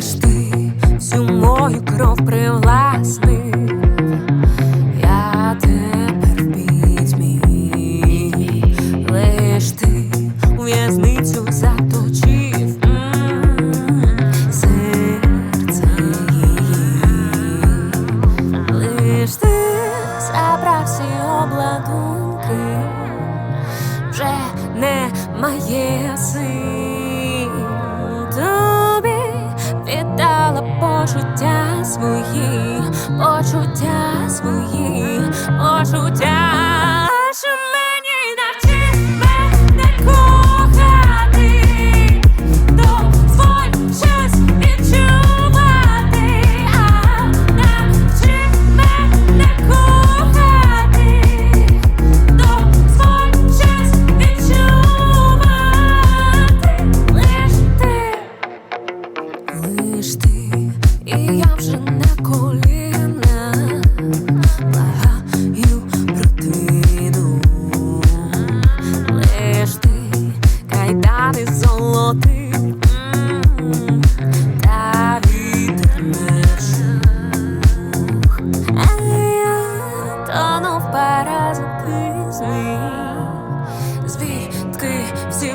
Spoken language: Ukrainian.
лиш ти всю мою кров привласнив. Я тепер в пітьмі, лиш ти у заточив. Серце лиш ти забрав всі обладунки, вже немає сил почуття свої, почуття свої, почуття. Я вже на колінах благаю про лиш ти, кайдани золоти, та вітер не чух, а я тону в паразитизмі, звідки всі